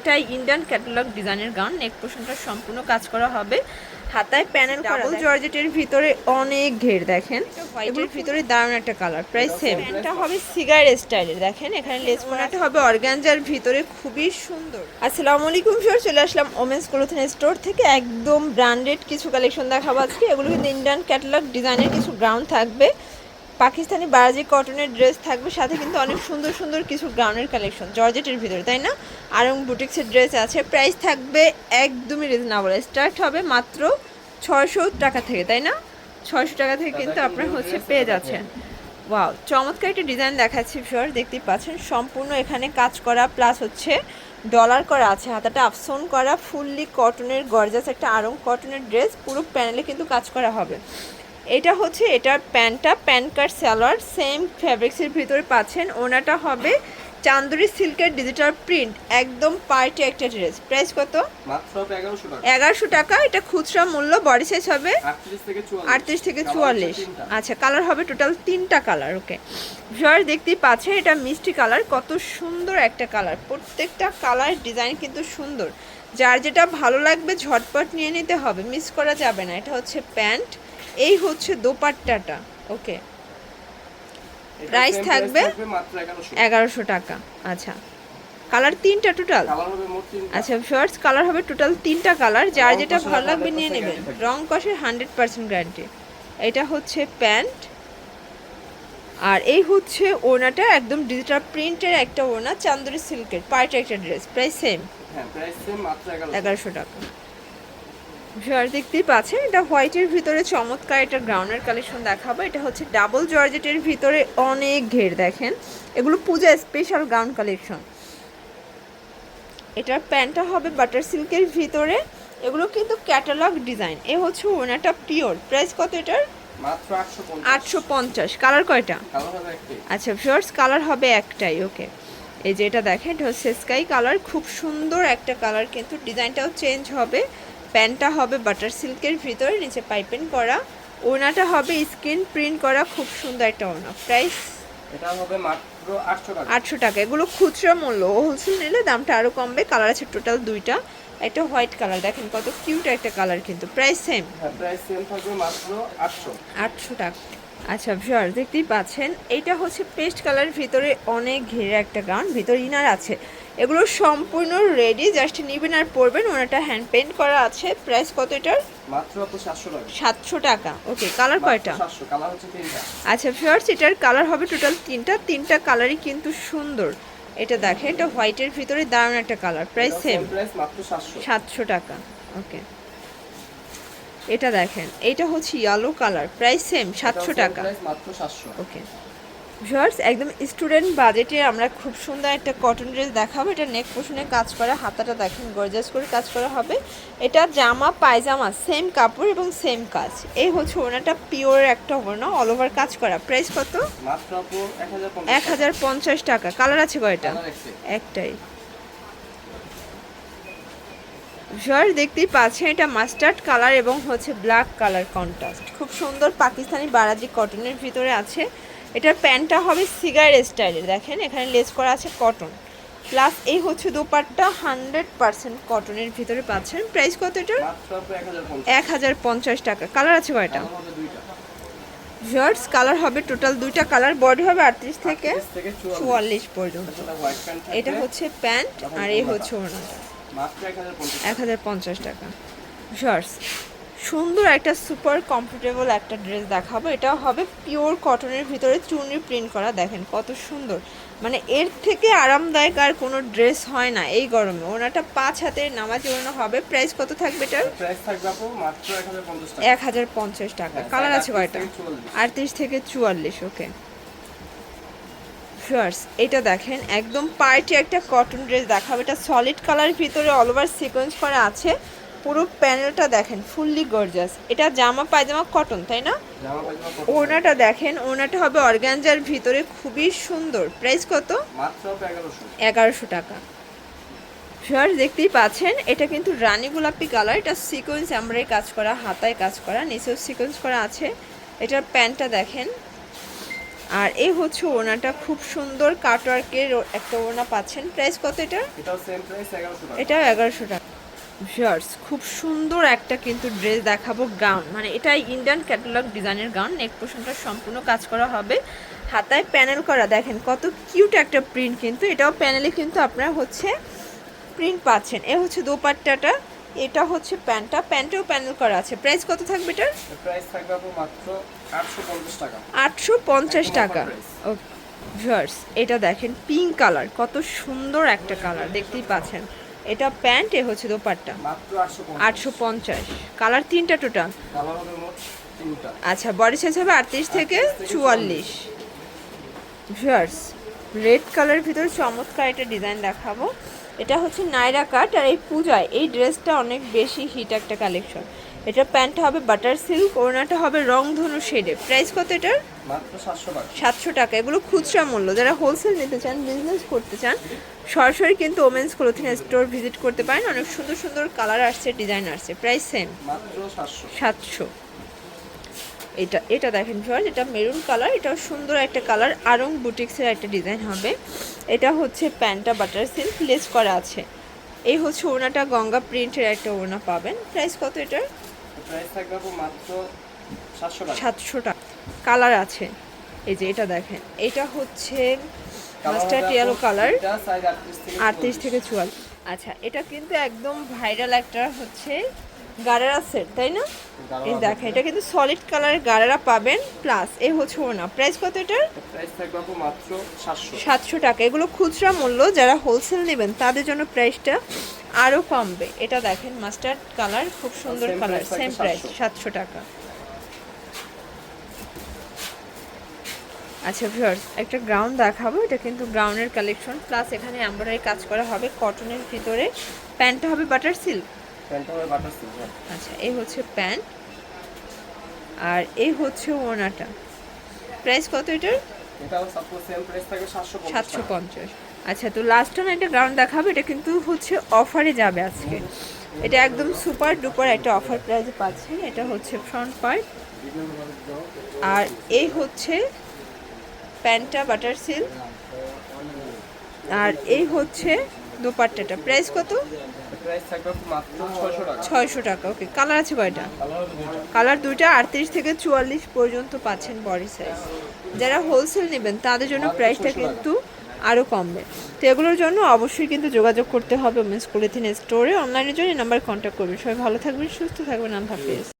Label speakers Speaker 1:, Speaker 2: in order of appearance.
Speaker 1: এটা Indian catalogue ডিজাইনের gown neck পোর্শনটা সম্পূর্ণ কাজ করা হবে। হাতায় প্যানেল ডাবল জর্জেটের ভিতরে অনেক ঘের দেখেন। হোয়াইটের ভিতরে দারুণ একটা কালার প্রায় সেম এটা হবে সিগার স্টাইলের দেখেন। এখানে লেস মোনাটা হবে অর্গানজার ভিতরে খুবই সুন্দর। আসসালামু আলাইকুম স্যার চলে আসলাম ওমেন্স ক্লোথিং স্টোর থেকে। একদম ব্র্যান্ডেড কিছু কালেকশন দেখাবো আজকে। এগুলো কিন্তু ইন্ডিয়ান ক্যাটালগ ডিজাইনের কিছু গ্রাউন্ড থাকবে। পাকিস্তানি বারাজি কটনের ড্রেস থাকবে সাথে কিন্তু অনেক সুন্দর সুন্দর কিছু গ্রাউন্ডের কালেকশন জর্জেটের ভিতরে তাই না? আরং বুটিক্সের ড্রেস আছে। প্রাইস থাকবে একদমই রিজনেবল স্টার্ট হবে মাত্র ছয়শো টাকা থেকে, তাই না? ছয়শো টাকা থেকে কিন্তু আপনার হচ্ছে পেয়ে যাচ্ছেন। ওয়াও চমৎকার একটা ডিজাইন দেখাচ্ছি ফিওর দেখতেই পাচ্ছেন। সম্পূর্ণ এখানে কাজ করা প্লাস হচ্ছে ডলার করা আছে। হাতাটা আফসোন করা ফুললি কটনের গর্জাস একটা আরং কটনের ড্রেস পুরো প্যানেলে কিন্তু কাজ করা হবে। এটা হচ্ছে, এটার প্যান্টটা প্যান কার্ড সালোয়ার সেম ফ্যাব্রিক্সের ভিতরে পাচ্ছেন। ওনাটা হবে চান্দুরি সিল্কের ডিজিটাল প্রিন্ট একদম পার্টি একটা ড্রেস প্রাইস কত?
Speaker 2: মাত্র এগারোশো টাকা।
Speaker 1: এটা খুচরা মূল্য বডি সাইজ হবে
Speaker 2: আটত্রিশ থেকে চুয়াল্লিশ।
Speaker 1: আচ্ছা কালার হবে টোটাল তিনটা কালার ওকে ভিউয়ার দেখতেই পাচ্ছেন এটা মিষ্টি কালার কত সুন্দর একটা কালার প্রত্যেকটা কালার ডিজাইন কিন্তু সুন্দর। যার যেটা ভালো লাগবে ঝটপট নিয়ে নিতে হবে। মিস করা যাবে না। এটা হচ্ছে প্যান্ট। এই হচ্ছে দোপাট্টাটা ওকে প্রাইস থাকবে?
Speaker 2: এগারোশো।
Speaker 1: টাকা। আচ্ছা। কালার তিনটা টোটাল আচ্ছা ফার্স্ট কালার হবে টোটাল তিনটা কালার। যার যেটা ভালো লাগবে নিয়ে নেবেন। রং কষের হান্ড্রেড পার্সেন্ট গ্যারান্টি এটা হচ্ছে প্যান্ট। আর এই হচ্ছে ওনাটা একদম ডিজিটাল প্রিন্টের একটা ওনা চান্দুরি সিল্কের পার্টি একটা ড্রেস প্রাইস সেম
Speaker 2: এগারোশো
Speaker 1: টাকা। ভিউয়ার দেখতেই পাচ্ছেন এটা হোয়াইটের ভিতরে চমৎকার এটা গ্রাউন্ডের কালেকশন দেখাবো। এটা হচ্ছে ডাবল জর্জেটের ভিতরে অনেক ঘের দেখেন। এগুলো পূজা স্পেশাল গ্রাউন্ড কালেকশন এটার প্যান্টটা হবে বাটার সিল্কের ভিতরে। এগুলো কিন্তু ক্যাটালগ ডিজাইন এ হচ্ছে ওনাটা পিওর প্রাইস কত এটার?
Speaker 2: আটশো
Speaker 1: পঞ্চাশ। কালার কয়টা? আচ্ছা ফিওর্স কালার হবে একটাই ওকে এই যে এটা দেখেন এটা হচ্ছে স্কাই কালার খুব সুন্দর একটা কালার কিন্তু ডিজাইনটাও চেঞ্জ হবে। প্যান্টটা হবে বাটার সিল্কের ভিতরে নিচে পাইপেন করা। ওনাটা হবে স্ক্রিন প্রিন্ট করা খুব সুন্দর একটা ওনা প্রাইস
Speaker 2: এটা হবে মাত্র আটশো টাকা।
Speaker 1: এগুলো খুচরা মূল্য। হোলসেল নিলে দামটা আরও কমবে। কালার আছে টোটাল দুইটা। একটা হোয়াইট কালার দেখেন কত কিউট একটা কালার কিন্তু। প্রাইস সেম
Speaker 2: হ্যাঁ প্রাইস সেম থাকবে মাত্র আটশো।
Speaker 1: আটশো টাকা। আচ্ছা ভিউয়ার দেখতেই পাচ্ছেন। এইটা হচ্ছে পেস্ট কালারের ভিতরে অনেক ঘেরা একটা গাউন। ভিতরে ইনার আছে। এগুলো সম্পূর্ণ রেডি জাস্ট নিবেন আর পরবেন। ওনাটা হ্যান্ড পেন্ট করা আছে। প্রাইস কত এটার?
Speaker 2: মাত্র তো সাতশো টাকা।
Speaker 1: সাতশো টাকা। ওকে কালার কয়টা?
Speaker 2: সাতশো। কালার হচ্ছে তিনটা।
Speaker 1: আচ্ছা ভিউয়ার্স এটার কালার হবে টোটাল তিনটা। তিনটা কালারই কিন্তু সুন্দর। এটা দেখেন এটা হোয়াইটের ভিতরে দারুণ একটা কালার প্রাইস সেম
Speaker 2: প্রাইস মাত্র সাতশো।
Speaker 1: সাতশো টাকা। ওকে এটা দেখেন এটা হচ্ছে ইয়েলো কালার প্রাইস সেম সাতশো টাকা।
Speaker 2: প্রাইস মাত্র সাতশো।
Speaker 1: ওকে ভিউয়ার্স একদম স্টুডেন্ট বাজেটে আমরা খুব সুন্দর একটা কটন ড্রেস দেখাবো। এটা নেক পোষণে কাজ করা হাতাটা দেখেন গর্জাস করে কাজ করা হবে। এটা জামা পায়জামা সেম কাপড় এবং সেম কাজ। এই হচ্ছে ওনাটা পিওর একটা ওনা অল ওভার কাজ করা। প্রাইস কত?
Speaker 2: মাত্র এক হাজার
Speaker 1: পঞ্চাশ টাকা। কালার আছে কয়টা?
Speaker 2: একটাই।
Speaker 1: ভিউয়ার দেখতেই পাচ্ছেন এটা মাস্টার্ড কালার এবং হচ্ছে ব্ল্যাক কালার কন্ট্রাস্ট খুব সুন্দর পাকিস্তানি বারাজি কটনের ভিতরে আছে। এটার প্যান্টটা হবে সিগার স্টাইলের। দেখেন এখানে লেস করা আছে কটন প্লাস এই হচ্ছে দোপাট্টা হান্ড্রেড পার্সেন্ট কটনের ভিতরে পাচ্ছেন। প্রাইস কত এটার?
Speaker 2: এক হাজার পঞ্চাশ।
Speaker 1: টাকা। কালার আছে কয়টা? ভিউয়ার্স কালার হবে টোটাল দুইটা। কালার বডি হবে আটত্রিশ থেকে
Speaker 2: চুয়াল্লিশ।
Speaker 1: পর্যন্ত।
Speaker 2: প্যান্ট
Speaker 1: এটা হচ্ছে প্যান্ট আর এই হচ্ছে ওনাটা
Speaker 2: এক হাজার পঞ্চাশ।
Speaker 1: এক হাজার পঞ্চাশ টাকা। শর্টস সুন্দর একটা সুপার কমফোর্টেবল একটা ড্রেস দেখাবো। এটা হবে পিওর কটনের ভিতরে চুনি প্রিন্ট করা। দেখেন কত সুন্দর। মানে এর থেকে আরামদায়ক আর কোনো ড্রেস হয় না এই গরমে। ওনাটা পাঁচ হাতের নামাজ ওনা হবে। প্রাইস কত থাকবে এটার?
Speaker 2: এক হাজার পঞ্চাশ টাকা।
Speaker 1: টাকা।
Speaker 2: হ্যাঁ,
Speaker 1: কালার আছে কয়টা?
Speaker 2: 38 থেকে 44
Speaker 1: আটত্রিশ থেকে চুয়াল্লিশ ওকে ফার্স এটা দেখেন একদম পার্টি একটা কটন ড্রেস দেখাবে। এটা সলিড কালারের ভিতরে অল ওভার সিকোয়েন্স করা আছে। পুরো প্যানেলটা দেখেন ফুললি গর্জাস এটা জামা পায়জামা কটন তাই না? ওনাটা দেখেন ওনাটা হবে অর্গানজার ভিতরে খুবই সুন্দর। প্রাইস কত?
Speaker 2: এগারোশো।
Speaker 1: টাকা। ফার্স দেখতেই পাচ্ছেন এটা কিন্তু রানী গোলাপি কালার এটা সিকোয়েন্স আমরাই কাজ করা হাতায় কাজ করা নিচেও সিকোয়েন্স করা আছে। এটার প্যান্টটা দেখেন। আর এ হচ্ছে ওনাটা খুব সুন্দর কাটওয়ার্কের একটা ওনা পাচ্ছেন। প্রাইস কত এটা
Speaker 2: এটাও এগারোশো টাকা।
Speaker 1: ভিউয়ার্স খুব সুন্দর একটা কিন্তু ড্রেস দেখাবো গাউন মানে এটা ইন্ডিয়ান ক্যাটালগ ডিজাইনের গাউন নেক পোর্শনটা সম্পূর্ণ কাজ করা হবে। হাতায় প্যানেল করা দেখেন কত কিউট একটা প্রিন্ট কিন্তু। এটাও প্যানেলে কিন্তু আপনারা হচ্ছে প্রিন্ট পাচ্ছেন। এ হচ্ছে দোপাট্টাটা এটা হচ্ছে প্যান্টটা। প্যান্টেও প্যানেল করা আছে। প্রাইস কত থাকবে এটার?
Speaker 2: প্রাইস থাকবে মাত্র আটশো পঞ্চাশ টাকা।
Speaker 1: আটশো পঞ্চাশ
Speaker 2: একদম
Speaker 1: টাকা।
Speaker 2: offer price।
Speaker 1: ও ভিউয়ার্স এটা দেখেন পিঙ্ক কালার কত সুন্দর একটা কালার দেখতেই পাচ্ছেন। এটা প্যান্ট এ হচ্ছে দোপাট্টা।
Speaker 2: আটশো
Speaker 1: পঞ্চাশ। কালার তিনটা টোটাল? আচ্ছা বডি সাইজ হবে আটত্রিশ থেকে
Speaker 2: 38 থেকে
Speaker 1: চুয়াল্লিশ। ভিউয়ার্স রেড কালারের ভিতরে চমৎকার একটা ডিজাইন দেখাবো। এটা হচ্ছে নাইরা কাট আর এই পূজায় এই ড্রেসটা অনেক বেশি হিট একটা কালেকশন এটা প্যান্টটা হবে বাটার সিল্ক ওড়নাটা হবে রংধনু শেডে প্রাইস কত এটার?
Speaker 2: মাত্র সাতশো টাকা।
Speaker 1: এগুলো খুচরা মূল্য। যারা হোলসেল নিতে চান বিজনেস করতে চান সরাসরি কিন্তু ওমেন্স ক্লোথিং স্টোর ভিজিট করতে পারেন। অনেক সুন্দর সুন্দর কালার আসছে ডিজাইন আসছে। প্রাইস সেম
Speaker 2: মাত্র সাতশো।
Speaker 1: এটা এটা দেখেন ভিউয়ার এটা মেরুন কালার এটাও সুন্দর একটা কালার আরং বুটিক্সের একটা ডিজাইন হবে। এটা হচ্ছে প্যান্টটা বাটার সিল্ক লেস করা আছে। এই হচ্ছে ওনাটা গঙ্গা প্রিন্টের একটা ওনা পাবেন। প্রাইস কত এটার?
Speaker 2: প্রাইস থাকবে মাত্র সাতশো টাকা।
Speaker 1: সাতশো টাকা। কালার আছে। এই যে এটা দেখেন। এটা হচ্ছে মাস্টার্ড ইয়েলো কালার
Speaker 2: এটা size 38 থেকে
Speaker 1: আটত্রিশ থেকে চুয়াল্লিশ। আচ্ছা এটা কিন্তু একদম ভাইরাল একটা হচ্ছে গারারা সেট তাই না? এই দেখেন এটা কিন্তু সলিড কালারের গারারা পাবেন প্লাস এই হচ্ছে ওনা। প্রাইস কত এটার?
Speaker 2: প্রাইস থাকবে আপু মাত্র সাতশো।
Speaker 1: সাতশো টাকা। এগুলো খুচরা মূল্য যারা হোলসেল নেবেন তাদের জন্য প্রাইসটা আরও কমবে। এটা দেখেন মাস্টার্ড কালার খুব সুন্দর কালার সেম প্রাইস
Speaker 2: 700
Speaker 1: সাতশো। টাকা। আচ্ছা ভিউয়ার্স একটা গ্রাউন্ড দেখাবো। এটা কিন্তু গ্রাউন্ডের কালেকশন প্লাস এখানে এমব্রয়ডারি কাজ করা হবে কটনের ভিতরে। প্যান্টটা হবে বাটার সিল্ক
Speaker 2: প্যান্টটা হবে বাটার সিল্ক
Speaker 1: আচ্ছা এই হচ্ছে প্যান্ট আর এই হচ্ছে ওনাটা। প্রাইস কত এটার?
Speaker 2: এটাও সেম প্রাইস থাকবে সাতশো
Speaker 1: পঞ্চাশ আচ্ছা তো লাস্ট টাইম একটা গ্রাউন্ড দেখাবো এটা কিন্তু হচ্ছে অফারে যাবে আজকে। এটা একদম সুপার ডুপার একটা অফার প্রাইসে পাচ্ছেন। এটা হচ্ছে ফ্রন্ট পার্ট আর এই হচ্ছে প্যান্টটা বাটার সিল্ক। আর এই হচ্ছে দোপাট্টাটা। প্রাইস কত?
Speaker 2: প্রাইস থাকবে মাত্র ছয়শো টাকা।
Speaker 1: ওকে কালার আছে কয়টা?
Speaker 2: কালার দুইটা
Speaker 1: কালার দুইটা আটত্রিশ থেকে চুয়াল্লিশ পর্যন্ত পাচ্ছেন বডি সাইজ যারা হোলসেল নেবেন তাদের জন্য প্রাইসটা কিন্তু আরও কমবে। তো এগুলোর জন্য অবশ্যই কিন্তু যোগাযোগ করতে হবে। মিস পলিথিন স্টোরে অনলাইনের জন্য নাম্বার কন্ট্যাক্ট করবেন। সবাই ভালো থাকবেন সুস্থ থাকবেন। আল্লাহ হাফিজ।